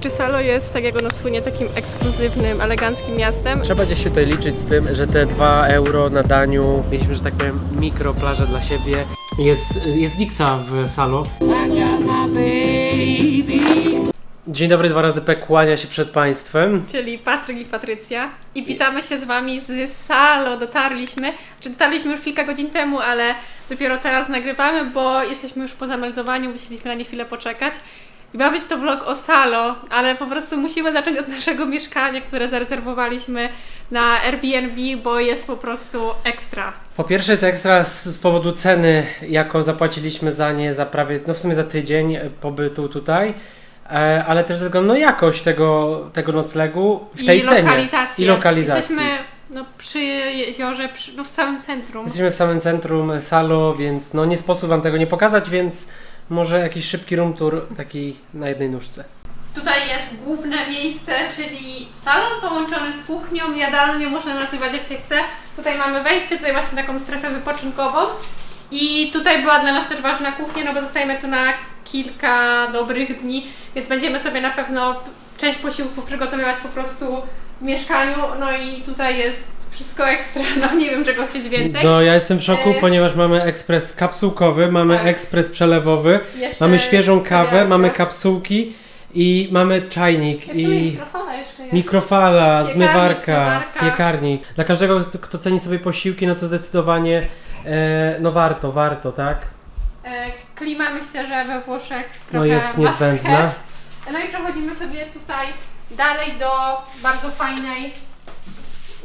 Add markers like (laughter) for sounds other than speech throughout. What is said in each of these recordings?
Czy Salo jest, tak jak ono słynie, takim ekskluzywnym, eleganckim miastem? Trzeba gdzieś się tutaj liczyć z tym, że te 2 euro na daniu, mieliśmy, że tak powiem, mikroplażę dla siebie. Jest, jest Wiksa w Salo. Dzień dobry, dwa razy P kłania się przed Państwem. Czyli Patryk i Patrycja. I witamy się z Wami z Salo. Dotarliśmy. Czy dotarliśmy już kilka godzin temu, ale dopiero teraz nagrywamy, bo jesteśmy już po zameldowaniu, musieliśmy na nie chwilę poczekać. I ma być to vlog o Salo, ale po prostu musimy zacząć od naszego mieszkania, które zarezerwowaliśmy na Airbnb, bo jest po prostu ekstra. Po pierwsze jest ekstra z z powodu ceny, jaką zapłaciliśmy za nie za prawie, no w sumie za tydzień e, pobytu tutaj. E, Ale też ze względu na jakość tego, tego noclegu w tej I cenie. lokalizację. I lokalizacji. Jesteśmy no, przy jeziorze, przy, no, w samym centrum. Jesteśmy w samym centrum Salo, więc no nie sposób Wam tego nie pokazać, więc może jakiś szybki room tour taki na jednej nóżce. Tutaj jest główne miejsce, czyli salon połączony z kuchnią, jadalnią, można nazywać jak się chce. Tutaj mamy wejście, tutaj właśnie taką strefę wypoczynkową. I tutaj była dla nas też ważna kuchnia, no bo zostajemy tu na kilka dobrych dni, więc będziemy sobie na pewno część posiłków przygotowywać po prostu w mieszkaniu. No i tutaj jest wszystko ekstra, (laughs) no nie wiem czego chcieć więcej. No ja jestem w szoku, E, ponieważ mamy ekspres kapsułkowy, mamy Tak. ekspres przelewowy, Jeszcze mamy świeżą kawę, kawiarka. mamy kapsułki i mamy czajnik Jeszcze i mikrofala jeszcze jest. mikrofala, Piekarnik, zmywarka, zmywarka. piekarnik. Dla każdego, kto- kto ceni sobie posiłki, no to zdecydowanie e, no warto, warto, tak? E, Klima myślę, że we Włoszech No trochę jest must niezbędna. No i przechodzimy sobie tutaj dalej do bardzo fajnej,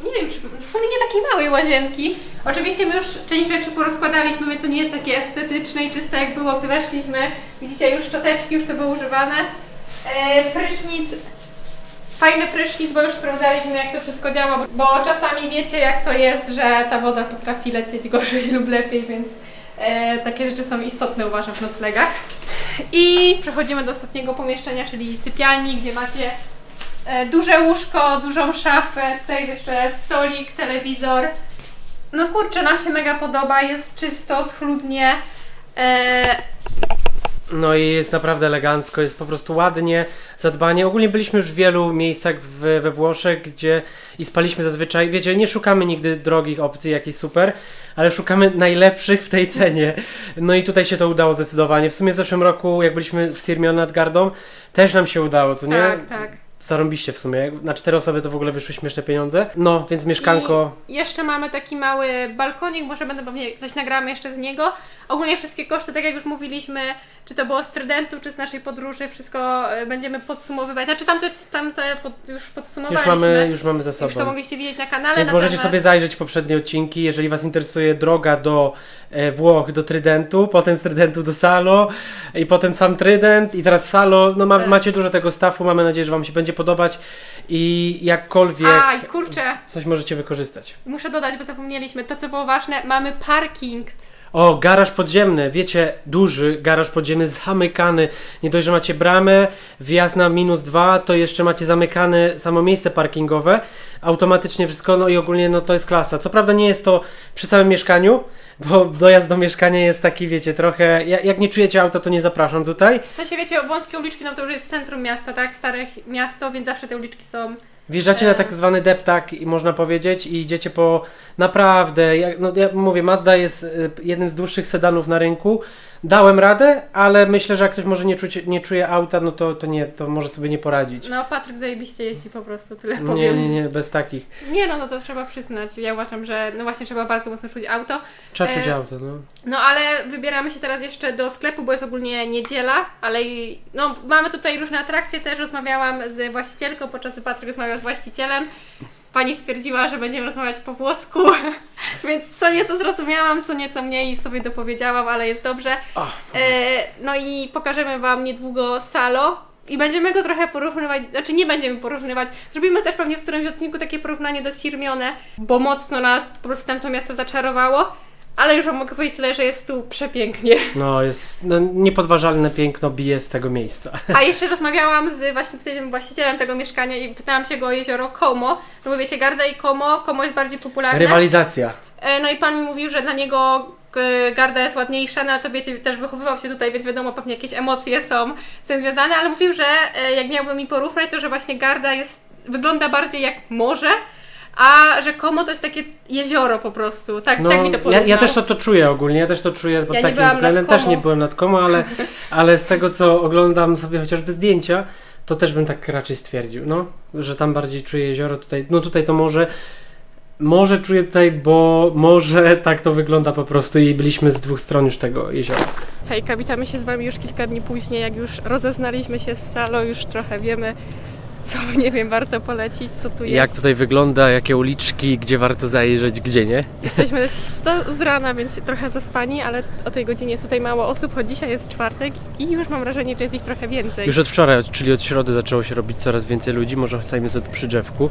nie wiem, czy w sumie nie takiej małej łazienki. Oczywiście my już część rzeczy porozkładaliśmy, to nie jest takie estetyczne i czyste jak było, gdy weszliśmy. Widzicie, już szczoteczki, już to były używane. E, prysznic, fajny prysznic, bo już sprawdzaliśmy jak to wszystko działa, bo czasami wiecie jak to jest, że ta woda potrafi lecieć gorzej (laughs) lub lepiej, więc e, takie rzeczy są istotne uważam w noclegach. I przechodzimy do ostatniego pomieszczenia, czyli sypialni, gdzie macie duże łóżko, dużą szafę, tutaj jeszcze stolik, telewizor. No kurczę, nam się mega podoba, jest czysto, schludnie. E, No i jest naprawdę elegancko, jest po prostu ładnie, zadbanie. Ogólnie byliśmy już w wielu miejscach w, we Włoszech, gdzie i spaliśmy zazwyczaj. Wiecie, nie szukamy nigdy drogich opcji, jakichś super, ale szukamy najlepszych w tej cenie. No i tutaj się to udało zdecydowanie. W sumie w zeszłym roku, jak byliśmy w Sirmio nad Gardą, też nam się udało, co nie? tak, tak. Zarąbiście w sumie. Na cztery osoby to w ogóle wyszły śmieszne pieniądze. No, więc mieszkanko. I jeszcze mamy taki mały balkonik, może będę pewnie coś nagramy jeszcze z niego. Ogólnie wszystkie koszty, tak jak już mówiliśmy, czy to było z Trydentu, czy z naszej podróży, wszystko e, będziemy podsumowywać. Znaczy tamte, tamte pod, już podsumowaliśmy. Już mamy, już mamy ze sobą. Już to mogliście widzieć na kanale. Więc możecie natomiast- sobie zajrzeć poprzednie odcinki, jeżeli Was interesuje droga do Włoch, do Trydentu, potem z Trydentu do Salo i potem sam Trydent i teraz Salo. No ma, Tak. macie dużo tego staffu, mamy nadzieję, że Wam się będzie podobać i jakkolwiek Aj, kurczę, coś możecie wykorzystać. muszę dodać, bo zapomnieliśmy, to co było ważne, mamy parking. O, garaż podziemny, wiecie, duży garaż podziemny, zamykany. Nie dość, że macie bramę, wjazd na minus dwa, to jeszcze macie zamykane samo miejsce parkingowe. Automatycznie wszystko, no i ogólnie no to jest klasa. Co prawda nie jest to przy samym mieszkaniu, bo dojazd do mieszkania jest taki, wiecie, trochę... Jak, nie czujecie auta, to nie zapraszam tutaj. W sensie wiecie, wąskie uliczki, no to już jest centrum miasta, tak? Stare miasto, więc zawsze te uliczki są Wjeżdżacie na tak zwany deptak, można powiedzieć, i idziecie po naprawdę, jak, no ja mówię, Mazda jest y, jednym z dłuższych sedanów na rynku. Dałem radę, ale myślę, że jak ktoś może nie, czucie, nie czuje auta, no to, to nie, to może sobie nie poradzić. No, Patryk zajebiście jeździ po prostu, tyle powiem. Nie, nie, nie, bez takich. Nie no, no to trzeba przyznać. Ja uważam, że no właśnie trzeba bardzo mocno czuć auto. Trzeba E, czuć auto, no. No ale wybieramy się teraz jeszcze do sklepu, bo jest ogólnie niedziela, ale i- no mamy tutaj różne atrakcje też. Rozmawiałam z właścicielką, podczas gdy Patryk rozmawiał z właścicielem. Pani stwierdziła, że będziemy rozmawiać po włosku, (laughs) więc co nieco zrozumiałam, co nieco mniej sobie dopowiedziałam, ale jest dobrze. E, no i pokażemy Wam niedługo Salo. I będziemy go trochę porównywać, znaczy nie będziemy porównywać. Zrobimy też pewnie w którymś odcinku takie porównanie do Sirmione, bo mocno nas po prostu tamto miasto zaczarowało. Ale już Wam mogę powiedzieć tyle, że jest tu przepięknie. no jest no, niepodważalne piękno bije z tego miejsca. A jeszcze rozmawiałam z właśnie tutaj tym właścicielem tego mieszkania i pytałam się go o jezioro Como. No bo wiecie, Garda i Como, Como jest bardziej popularne. Rywalizacja. E, No i pan mi mówił, że dla niego y, Garda jest ładniejsza, no ale to wiecie, też wychowywał się tutaj, więc wiadomo, pewnie jakieś emocje są z tym związane, ale mówił, że y, jak miałby mi porównać, to że właśnie Garda jest, wygląda bardziej jak morze, a że Komo to jest takie jezioro po prostu. Tak, No, tak mi to ja, porównał. ja też to, to czuję ogólnie, ja też to czuję pod Ja nie takim względem. Też nie byłem nad Como, ale, (laughs) ale z tego co oglądam sobie chociażby zdjęcia, to też bym tak raczej stwierdził, no, że tam bardziej czuję jezioro, tutaj, no tutaj to może, może czuję tutaj, bo może tak to wygląda po prostu i byliśmy z dwóch stron już tego jeziora. Hejka, witamy się z Wami już kilka dni później, jak już rozeznaliśmy się z salą, już trochę wiemy, co, (laughs) nie wiem, warto polecić, co tu jest. Jak tutaj wygląda, jakie uliczki, gdzie warto zajrzeć, gdzie nie? Jesteśmy z, z rana, więc trochę zaspani, ale o tej godzinie jest tutaj mało osób, choć dzisiaj jest czwartek i już mam wrażenie, że jest ich trochę więcej. Już od wczoraj, czyli od środy zaczęło się robić coraz więcej ludzi, może stajemy sobie przy drzewku,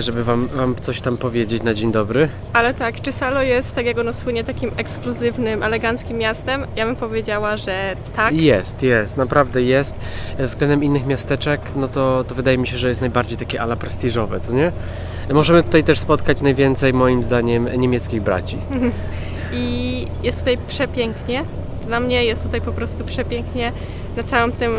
żeby wam, wam coś tam powiedzieć na dzień dobry. Ale tak, czy Salo jest, tak jak ono słynie, takim ekskluzywnym, eleganckim miastem? Ja bym powiedziała, że tak. Jest, jest, naprawdę jest. E, Względem innych miasteczek, no to, to wydaje mi się, że jest najbardziej takie ala prestiżowe, co nie? Możemy tutaj też spotkać najwięcej, moim zdaniem, niemieckich braci. (laughs) I jest tutaj przepięknie. Dla mnie jest tutaj po prostu przepięknie na całym tym,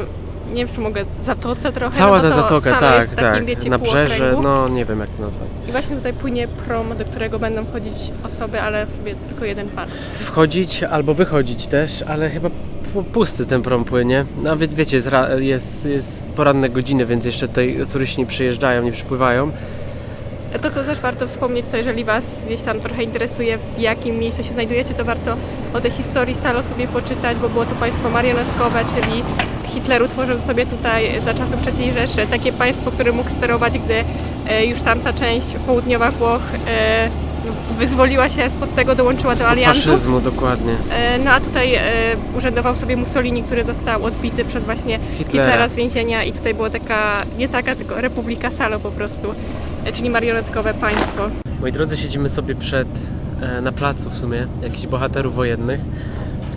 nie wiem czy mogę, zatoce trochę. Cała no ta to zatoka, tak, takim, tak. Nabrzeże, półokręgu. no nie wiem jak to nazwać. I właśnie tutaj płynie prom, do którego będą chodzić osoby, ale w sobie tylko jeden pan. Wchodzić albo wychodzić też, ale chyba pu- pusty ten prom płynie. No więc wiecie, jest, jest, jest poranne godziny, więc jeszcze tutaj turyści nie przyjeżdżają, nie przypływają. To, co też warto wspomnieć, to jeżeli Was gdzieś tam trochę interesuje, w jakim miejscu się znajdujecie, to warto o tej historii Salo sobie poczytać, bo było to państwo marionetkowe, czyli Hitler utworzył sobie tutaj za czasów III Rzeszy takie państwo, które mógł sterować, gdy e, już tamta część południowa Włoch e, wyzwoliła się spod tego, dołączyła do Pod aliantów. faszyzmu, dokładnie. E, No a tutaj e, urzędował sobie Mussolini, który został odbity przez właśnie Hitlera. Hitlera, z więzienia i tutaj była taka, nie taka, tylko Republika Salo po prostu, e, czyli marionetkowe państwo. Moi drodzy, siedzimy sobie przed, e, na placu w sumie, jakichś bohaterów wojennych.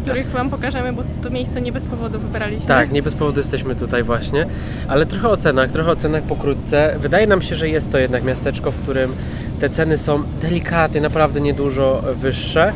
Których Wam pokażemy, bo to miejsce nie bez powodu wybraliśmy. Tak, nie bez powodu jesteśmy tutaj właśnie, ale trochę o cenach, trochę o cenach pokrótce. Wydaje nam się, że jest to jednak miasteczko, w którym te ceny są delikatnie, naprawdę niedużo wyższe.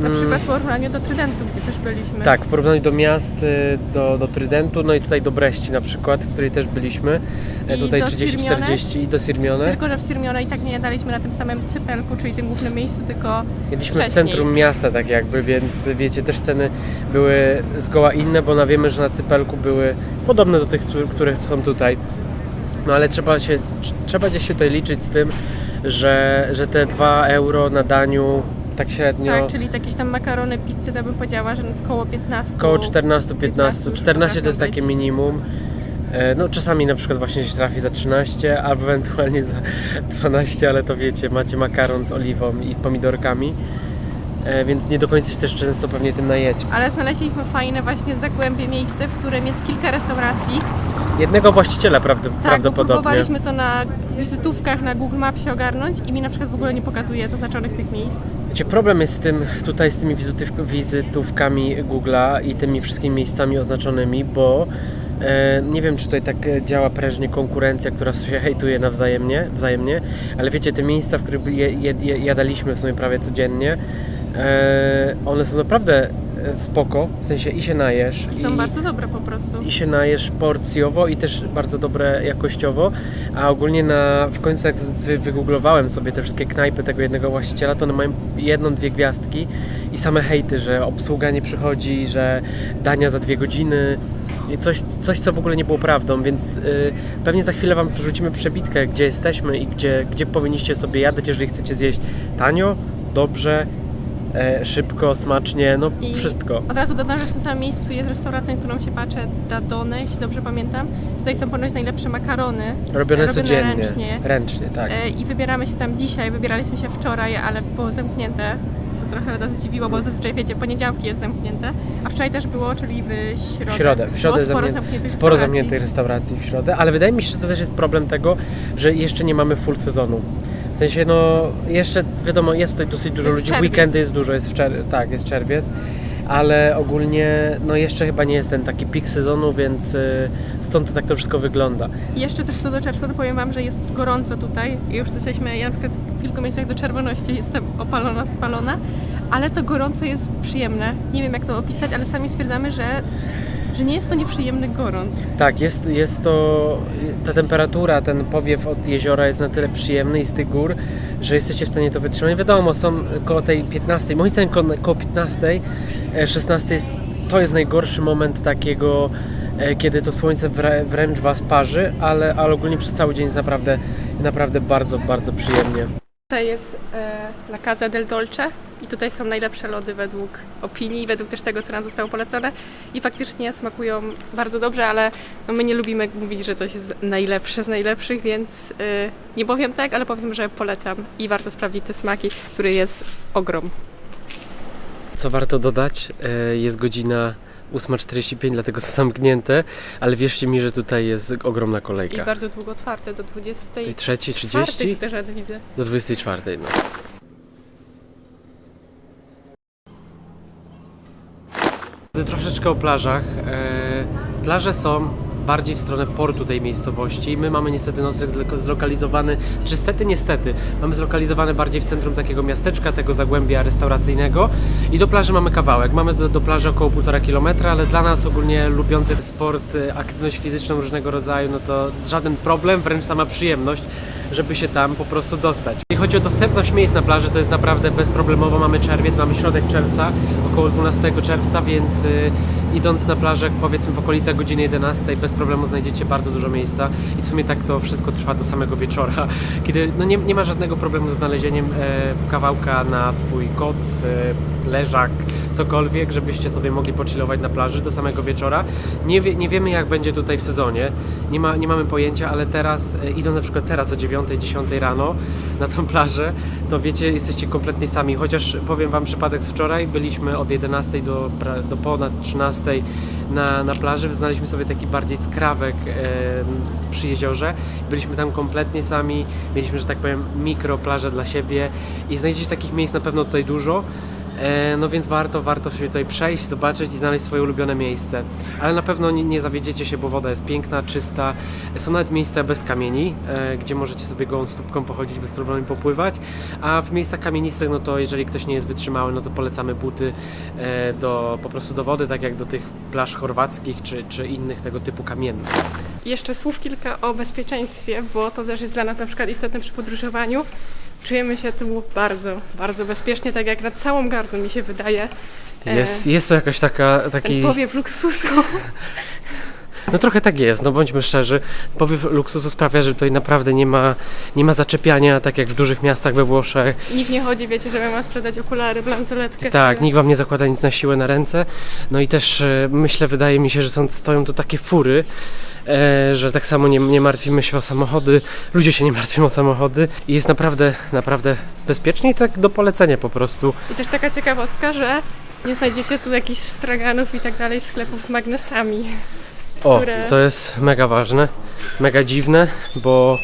Na Mm, przykład w porównaniu do Trydentu, gdzie też byliśmy. Tak, w porównaniu do miast, y, do, do Trydentu, no i tutaj do Breści na przykład, w której też byliśmy. E, I tutaj do 30-40 i do Sirmione. Tylko, że w Sirmione i tak nie jadaliśmy na tym samym cypelku, czyli tym głównym miejscu, tylko Jedliśmy w centrum miasta tak jakby, więc wiecie, też ceny były zgoła inne, bo na wiemy, że na Cypelku były podobne do tych, któ- które są tutaj. No ale trzeba się, tr- trzeba gdzieś się tutaj liczyć z tym, że, że te 2 euro na daniu tak średnio Tak, czyli jakieś tam makarony, pizzy, to bym powiedziała, że koło 15. koło 14-15. już 14 to jest takie minimum. E, No czasami na przykład właśnie się trafi za 13 albo ewentualnie za 12, ale to wiecie, macie makaron z oliwą i pomidorkami. E, Więc nie do końca się też często pewnie tym najecie. Ale znaleźliśmy fajne właśnie zagłębie miejsce, w którym jest kilka restauracji. Jednego właściciela prawd- Tak, prawdopodobnie. próbowaliśmy to na wizytówkach na Google Mapsie ogarnąć i mi na przykład w ogóle nie pokazuje zaznaczonych tych miejsc. Wiecie, problem jest z tym, tutaj z tymi wizytówkami Google'a i tymi wszystkimi miejscami oznaczonymi, bo e, nie wiem, czy tutaj tak działa prężnie konkurencja, która się hejtuje nawzajemnie, wzajemnie, ale wiecie, te miejsca, w których jadaliśmy w sumie prawie codziennie, one są naprawdę e, spoko, w sensie i się najesz, I są bardzo dobre po prostu. i się najesz porcjowo i też bardzo dobre jakościowo, a ogólnie na, w końcu jak wy, wygooglowałem sobie te wszystkie knajpy tego jednego właściciela, to one mają jedną, dwie gwiazdki i same hejty, że obsługa nie przychodzi, że dania za dwie godziny i coś, coś co w ogóle nie było prawdą, więc y, pewnie za chwilę Wam rzucimy przebitkę, gdzie jesteśmy i gdzie, gdzie powinniście sobie jadać, jeżeli chcecie zjeść tanio, dobrze, e, szybko, smacznie, no I wszystko. Od razu dodam, że w tym samym miejscu jest restauracja, na którą się patrzę, Dadone, jeśli dobrze pamiętam. Tutaj są ponoć najlepsze makarony. Robione codziennie. ręcznie. Ręcznie, tak. E, I wybieramy się tam dzisiaj, wybieraliśmy się wczoraj, ale było zamknięte. Co trochę nas zdziwiło, bo zazwyczaj wiecie, poniedziałki jest zamknięte, a wczoraj też było, czyli w środę. W środę, w środę było sporo zamknię- zamkniętych sporo restauracji. zamkniętych restauracji w środę, ale wydaje mi się, że to też jest problem tego, że jeszcze nie mamy full sezonu. W sensie, no, jeszcze wiadomo, jest tutaj dosyć dużo Jest ludzi, w czerwiec. weekendy jest dużo, jest w czer- tak, jest czerwiec, ale ogólnie, no, jeszcze chyba nie jest ten taki pik sezonu, więc y, stąd to tak to wszystko wygląda. Jeszcze też co do czerwca, to powiem Wam, że jest gorąco tutaj. Już jesteśmy, ja na przykład w kilku miejscach do czerwoności jestem opalona, spalona, ale to gorąco jest przyjemne. Nie wiem jak to opisać, ale sami stwierdzamy, że, że nie jest to nieprzyjemny gorąc. Tak, jest, jest to. Ta temperatura, ten powiew od jeziora jest na tyle przyjemny i z tych gór, że jesteście w stanie to wytrzymać. Wiadomo, są koło tej 15, moim zdaniem koło, koło 15, e, 16 jest, to jest najgorszy moment takiego, e, kiedy to słońce wrę, wręcz was parzy, ale, ale ogólnie przez cały dzień jest naprawdę, naprawdę bardzo, bardzo przyjemnie. Tutaj jest e, La Casa del Dolce i tutaj są najlepsze lody według opinii, według też tego, co nam zostało polecone i faktycznie smakują bardzo dobrze, ale no my nie lubimy mówić, że coś jest najlepsze z najlepszych, więc e, nie powiem tak, ale powiem, że polecam i warto sprawdzić te smaki, który jest ogrom. Co warto dodać, e, jest godzina 8.45, dlatego są zamknięte, ale wierzcie mi, że tutaj jest ogromna I kolejka. bardzo długo otwarte, do 20. Tej trzeciej, Czwartej 30? tu też nawet widzę. Do 24, no. Troszeczkę o plażach. E, plaże są bardziej w stronę portu tej miejscowości. My mamy niestety nocleg zlokalizowany, czy stety niestety, mamy zlokalizowany bardziej w centrum takiego miasteczka, tego zagłębia restauracyjnego i do plaży mamy kawałek. Mamy do, do plaży około 1,5 kilometra, ale dla nas ogólnie lubiących sport, e, aktywność fizyczną różnego rodzaju, no to żaden problem, wręcz sama przyjemność, żeby się tam po prostu dostać. Jeśli chodzi o dostępność miejsc na plaży, to jest naprawdę bezproblemowo. Mamy czerwiec, mamy środek czerwca, około 12 czerwca, więc y, idąc na plażę, powiedzmy w okolicach godziny 11, bez problemu znajdziecie bardzo dużo miejsca i w sumie tak to wszystko trwa do samego wieczora, (laughs) kiedy no nie, nie ma żadnego problemu z znalezieniem e, kawałka na swój koc, e, leżak, cokolwiek, żebyście sobie mogli pochillować na plaży do samego wieczora. Nie, wie, nie wiemy jak będzie tutaj w sezonie, nie, ma, nie mamy pojęcia, ale teraz, e, idąc na przykład teraz o 9, 10 rano na tą plażę, to wiecie, jesteście kompletnie sami, chociaż powiem Wam przypadek z wczoraj, byliśmy od 11 do, do ponad 13 na, na plaży, znaleźliśmy sobie taki bardziej skrawek e, przy jeziorze, byliśmy tam kompletnie sami, mieliśmy, że tak powiem, mikro plażę dla siebie i znajdziecie takich miejsc na pewno tutaj dużo, No więc warto, warto się tutaj przejść, zobaczyć i znaleźć swoje ulubione miejsce. Ale na pewno nie, nie zawiedziecie się, bo woda jest piękna, czysta. Są nawet miejsca bez kamieni, e, gdzie możecie sobie gołą stópką pochodzić, bez problemu popływać. A w miejscach kamienistych, no to jeżeli ktoś nie jest wytrzymały, no to polecamy buty e, do, po prostu do wody, tak jak do tych plaż chorwackich czy, czy innych tego typu kamiennych. Jeszcze słów kilka o bezpieczeństwie, bo to też jest dla nas na przykład istotne przy podróżowaniu. Czujemy się tu bardzo, bardzo bezpiecznie, tak jak na całą gardę mi się wydaje. Jest, jest to jakaś taka, taki... Ten powiew luksusu. (laughs) No trochę tak jest, no bądźmy szczerzy. Powiew luksusu sprawia, że tutaj naprawdę nie ma, nie ma zaczepiania, tak jak w dużych miastach we Włoszech. Nikt nie chodzi, wiecie, żeby ma sprzedać okulary, bransoletkę. Tak, nikt wam nie zakłada nic na siłę na ręce. No i też e, myślę, wydaje mi się, że są, stoją tu takie fury, e, że tak samo nie, nie martwimy się o samochody, ludzie się nie martwią o samochody i jest naprawdę, naprawdę bezpiecznie i tak do polecenia po prostu. I też taka ciekawostka, że nie znajdziecie tu jakichś straganów i tak dalej, sklepów z magnesami. O, Które- to jest mega ważne, mega dziwne, bo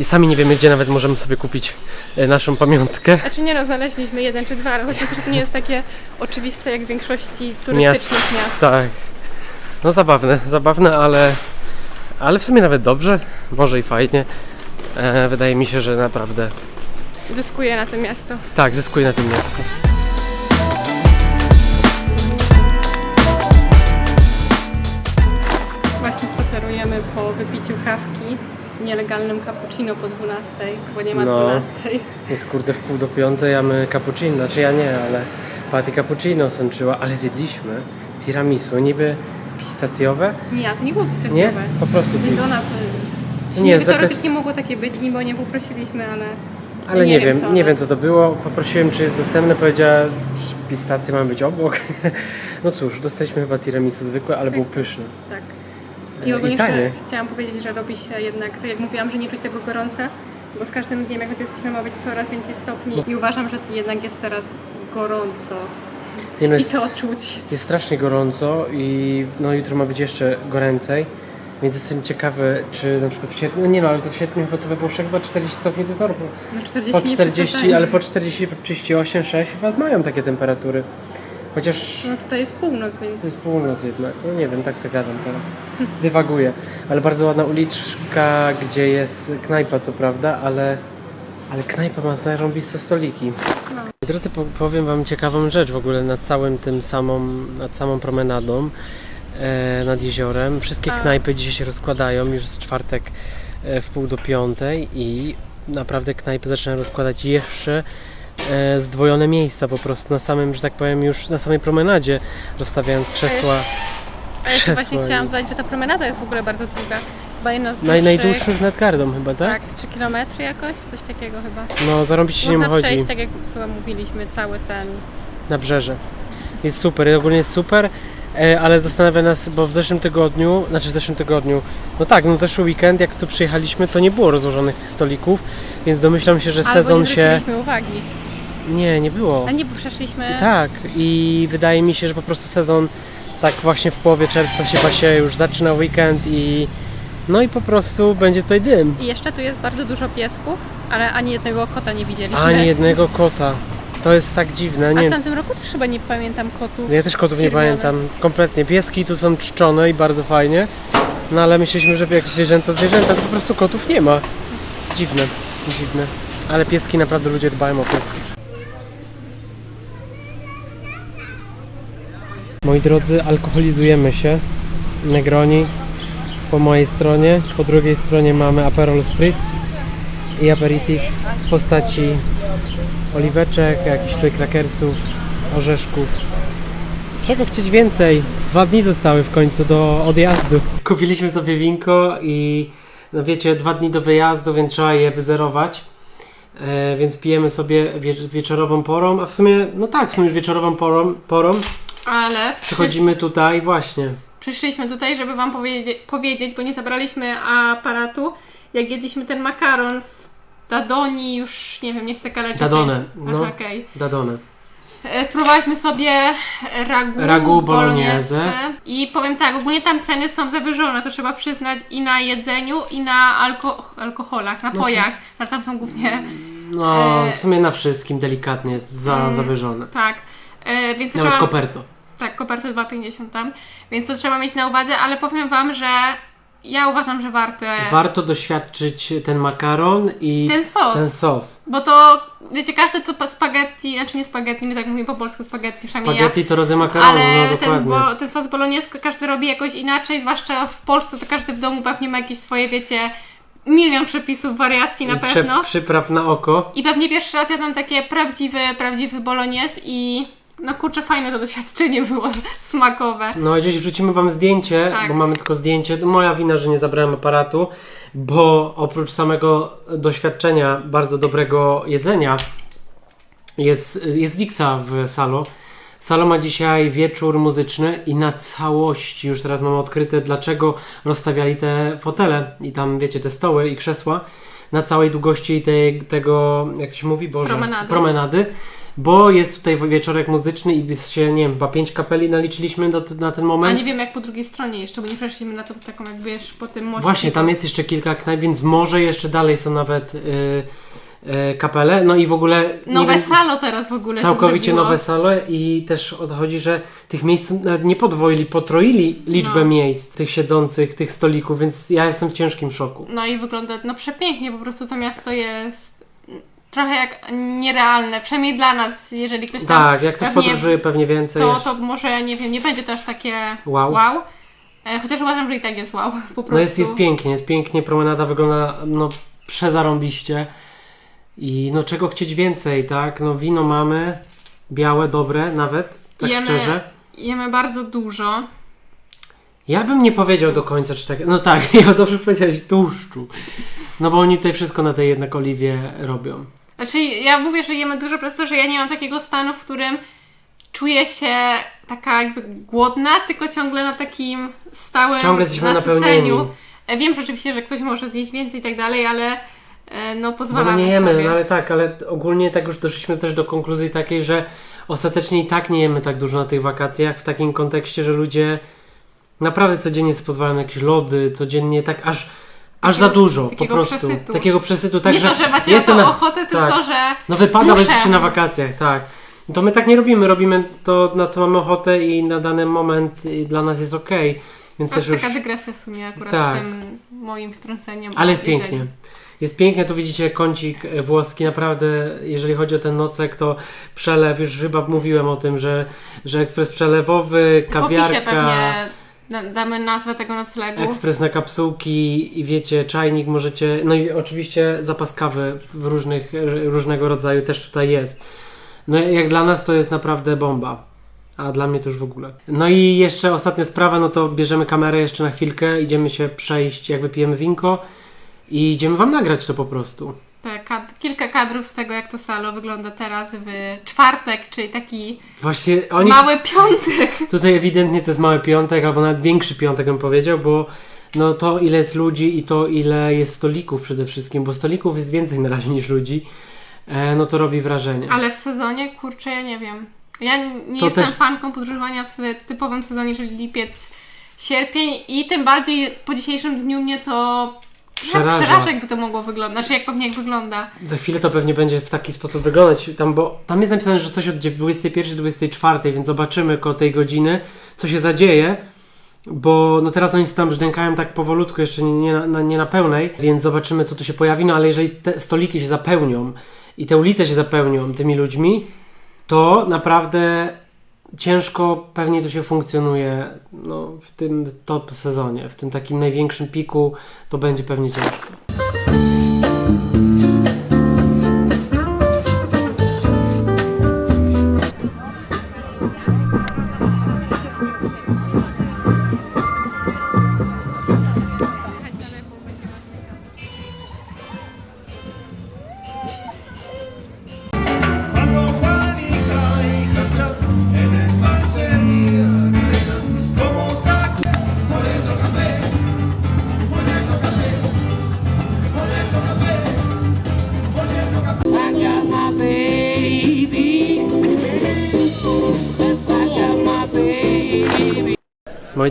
e, sami nie wiemy, gdzie nawet możemy sobie kupić e, naszą pamiątkę. Znaczy nie no, znaleźliśmy jeden czy dwa, ale chodzi o to, że to nie jest takie oczywiste jak w większości Miast. turystycznych miast. Tak. No zabawne, zabawne, ale, ale w sumie nawet dobrze, może i fajnie. E, wydaje mi się, że naprawdę Zyskuje na tym miasto. tak, zyskuje na tym miasto. Wypiciu kawki, nielegalnym cappuccino po 12, bo nie ma No. 12. Jest kurde w pół do piątej, a my cappuccino, znaczy ja nie, ale Patty cappuccino sączyła, ale zjedliśmy tiramisu, niby pistacjowe, Nie, to nie było nie? pistacjowe. Po prostu Więc ona to... Nie, Nie, zakres- teoretycznie mogło takie być, mimo nie poprosiliśmy, ale... Ale nie, wiem, co nie one- wiem co to było. Poprosiłem, czy jest dostępne. Powiedziała, że pistacje mają być obok. (laughs) No cóż, dostaliśmy chyba tiramisu zwykłe, ale był pyszny. Tak. I ogólnie I tanie. chciałam powiedzieć, że robi się jednak, tak jak mówiłam, że nie czuć tego gorąca, bo z każdym dniem, jak tu jesteśmy, ma być coraz więcej stopni. No. I uważam, że jednak jest teraz gorąco. Nie, no I jest, to czuć. jest strasznie gorąco i no jutro ma być jeszcze goręcej. Więc jestem ciekawy, czy na przykład w sierpniu, no nie no, ale to w sierpniu chyba to we Włoszech chyba 40 stopni to jest norma. No 40 Po nie 40, przesadzajmy. ale po 40, 38, 6 chyba mają takie temperatury. Chociaż No tutaj jest północ, więc... to jest północ jednak, no nie wiem, tak sobie gadam teraz. (laughs) Dywaguję. Ale bardzo ładna uliczka, gdzie jest knajpa co prawda, ale, ale knajpa ma zarąbiste stoliki. Drodzy, po- powiem Wam ciekawą rzecz w ogóle nad całym tym samą, nad samą promenadą e, nad jeziorem. Wszystkie A. knajpy dzisiaj się rozkładają, już jest czwartek e, w pół do piątej i naprawdę knajpy zaczynają rozkładać jeszcze e, zdwojone miejsca po prostu na samym, że tak powiem, już na samej promenadzie rozstawiając krzesła. A jeszcze Krzesła właśnie i- chciałam dodać, że ta promenada jest w ogóle bardzo długa. Chyba jedna z Naj, dłuższych. najdłuższych nad gardą chyba, tak? Tak, 3 km jakoś, coś takiego chyba. No, zarobić się nie Można chodzi. przejść, tak jak chyba mówiliśmy, cały ten... Nabrzeże. Jest super, ogólnie jest super, e, ale zastanawia nas, bo w zeszłym tygodniu, znaczy w zeszłym tygodniu, no tak, no w zeszły weekend, jak tu przyjechaliśmy, to nie było rozłożonych tych stolików, więc domyślam się, że Albo sezon nie się... zwróciliśmy uwagi. Nie, nie było. A nie, bo przeszliśmy... Tak, i wydaje mi się, że po prostu sezon tak właśnie w połowie czerwca się właśnie już zaczyna weekend i no i po prostu będzie tutaj dym. I jeszcze tu jest bardzo dużo piesków, ale ani jednego kota nie widzieliśmy. Ani jednego kota. To jest tak dziwne, A nie w tamtym roku też chyba nie pamiętam kotów. Ja też kotów nie pamiętam kompletnie. Pieski tu są czczone i bardzo fajnie. No ale myśleliśmy, że jak zwierzęta, zwierzęta to po prostu kotów nie ma. Dziwne, dziwne. Ale pieski naprawdę ludzie dbają o pieski. Moi drodzy, alkoholizujemy się. Negroni po mojej stronie, po drugiej stronie mamy Aperol Spritz i aperitif w postaci oliweczek, jakichś tutaj krakersów, orzeszków. Czego chcieć więcej? Dwa dni zostały w końcu do odjazdu. Kupiliśmy sobie winko i no wiecie, dwa dni do wyjazdu, więc trzeba je wyzerować. E, więc pijemy sobie wie, wieczorową porą, a w sumie, no tak, w sumie wieczorową porą, porą. Ale Przychodzimy tutaj właśnie. przyszliśmy tutaj, żeby wam powiedzieć, powiedzieć, bo nie zabraliśmy aparatu, jak jedliśmy ten makaron w Dadoni, już nie wiem, nie chcę kaleczyć. Dadone, tej- no. Aha, okej. Dadone. E, Spróbowaliśmy sobie ragu, Ragu bolognese. i powiem tak, ogólnie tam ceny są zawyżone, to trzeba przyznać i na jedzeniu, i na alko alkoholach, napojach, ale tam są głównie, No, E, w sumie na wszystkim delikatnie jest za, Mm. zawyżone. tak, e, więc Nawet trzeba, koperto. Tak, kopertę 2,50 tam, więc to trzeba mieć na uwadze, ale powiem Wam, że ja uważam, że warte Warto doświadczyć ten makaron i ten sos, ten sos. bo to, wiecie, każdy to spaghetti, znaczy nie spaghetti, my tak mówimy po polsku spaghetti, przynajmniej ja, Spaghetti to rodzaj makaronu, Ale no ten, bo, ten sos bolognese każdy robi jakoś inaczej, zwłaszcza w Polsce, to każdy w domu pewnie ma jakieś swoje, wiecie, milion przepisów, wariacji na I prze- pewno. przypraw na oko. I pewnie pierwszy raz jadłam takie prawdziwy, prawdziwy bolognese i no kurczę, fajne to doświadczenie było, (laughs) smakowe. No gdzieś wrzucimy wam zdjęcie, Tak. bo mamy tylko zdjęcie. Moja wina, że nie zabrałem aparatu, bo oprócz samego doświadczenia bardzo dobrego jedzenia jest, jest Wiksa w Salo. Salo ma dzisiaj wieczór muzyczny i na całości już teraz mamy odkryte, dlaczego rozstawiali te fotele i tam, wiecie, te stoły i krzesła na całej długości tej, tego, jak to się mówi, Boże, Promenady. promenady. Bo jest tutaj wieczorek muzyczny i się, nie wiem, chyba pięć kapeli naliczyliśmy do, na ten A moment. nie wiem jak po drugiej stronie jeszcze, bo nie przeszliśmy na tą taką jak wiesz, po tym moście. Właśnie, tam jest jeszcze kilka knajp, więc może jeszcze dalej są nawet y, y, kapele. No i w ogóle. Nowe wiem, salo teraz w ogóle Całkowicie nowe sale i też o to chodzi, że tych miejsc nawet nie podwoili, potroili liczbę No. miejsc, tych siedzących, tych stolików, więc ja jestem w ciężkim szoku. No i wygląda no przepięknie, po prostu to miasto jest trochę jak nierealne, przynajmniej dla nas, jeżeli ktoś tam Tak, jak ktoś pewnie- podróżuje pewnie więcej. to, to może, nie wiem, nie będzie też takie Wow. wow. E, chociaż uważam, że i tak jest wow, po prostu. No jest, jest pięknie, jest pięknie, promenada wygląda no przezarąbiście i no czego chcieć więcej, tak? No wino mamy, białe, dobre nawet, tak Jemy- szczerze. Jemy bardzo dużo. Ja bym nie powiedział do końca, czy tak. No tak, (laughs) ja dobrze powiedziałeś tłuszczu. No bo oni tutaj wszystko na tej jednak oliwie robią. Znaczy, ja mówię, że jemy dużo przez to, że ja nie mam takiego stanu, w którym czuję się taka jakby głodna, tylko ciągle na takim stałym Ciągle jesteśmy nasyceniu. napełnieni. E, Wiem rzeczywiście, że ktoś może zjeść więcej i tak dalej, ale e, no No pozwalamy my nie jemy, sobie. no ale tak, ale ogólnie tak już doszliśmy też do konkluzji takiej, że ostatecznie i tak nie jemy tak dużo na tych wakacjach, w takim kontekście, że ludzie naprawdę codziennie sobie pozwalają na jakieś lody, codziennie tak aż, aż za dużo po takiego prostu. przesytu. Takiego przesytu, nie także to, że macie na to ochotę, tak. tylko że No wypada, Muszę. jesteście na wakacjach, tak. To my tak nie robimy, robimy to na co mamy ochotę i na dany moment i dla nas jest okej. Więc to też jest już... taka dygresja w sumie akurat Tak. z tym moim wtrąceniem. Ale jest jedzeniu. pięknie. Jest pięknie, tu widzicie kącik e, włoski, naprawdę jeżeli chodzi o ten nocleg, to przelew, już chyba mówiłem o tym, że, że ekspres przelewowy, W opisie kawiarka, pewnie da- damy nazwę tego noclegu. ekspres na kapsułki i wiecie, czajnik możecie, no i oczywiście zapas kawy w różnych, różnego rodzaju też tutaj jest. No jak dla nas to jest naprawdę bomba. A dla mnie to już w ogóle. No i jeszcze ostatnia sprawa, no to bierzemy kamerę jeszcze na chwilkę, idziemy się przejść, jak wypijemy winko i idziemy wam nagrać to po prostu. Kad- kilka kadrów z tego, jak to salo wygląda teraz w czwartek, czyli taki Właśnie oni mały piątek. (laughs) tutaj ewidentnie to jest mały piątek, albo nawet większy piątek bym powiedział, bo no to ile jest ludzi i to ile jest stolików przede wszystkim, bo stolików jest więcej na razie niż ludzi, e, no to robi wrażenie. Ale w sezonie, kurczę, ja nie wiem. Ja nie To jestem też- fanką podróżowania w typowym sezonie, czyli lipiec, sierpień i tym bardziej po dzisiejszym dniu mnie to Przeraża. przeraża jakby to mogło wyglądać, znaczy jak pewnie jak wygląda. Za chwilę to pewnie będzie w taki sposób wyglądać, tam, bo tam jest napisane, że coś od 21-24, więc zobaczymy koło tej godziny, co się zadzieje, bo no teraz oni tam brzdękają tak powolutku, jeszcze nie, nie, na, nie na pełnej, więc zobaczymy, co tu się pojawi, no ale jeżeli te stoliki się zapełnią i te ulice się zapełnią tymi ludźmi, to naprawdę ciężko pewnie tu się funkcjonuje no, w tym top sezonie, w tym takim największym piku, to będzie pewnie ciężko.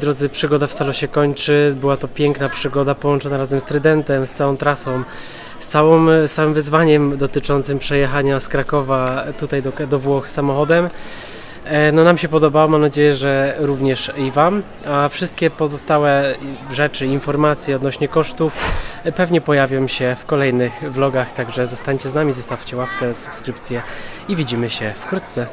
Drodzy, przygoda w Salo się kończy. Była to piękna przygoda połączona razem z Trydentem, z całą trasą, z całą, z całym wyzwaniem dotyczącym przejechania z Krakowa tutaj do, do Włoch samochodem. E, No nam się podobało, mam nadzieję, że również i Wam. A wszystkie pozostałe rzeczy, informacje odnośnie kosztów pewnie pojawią się w kolejnych vlogach, także zostańcie z nami, zostawcie łapkę, subskrypcję i widzimy się wkrótce.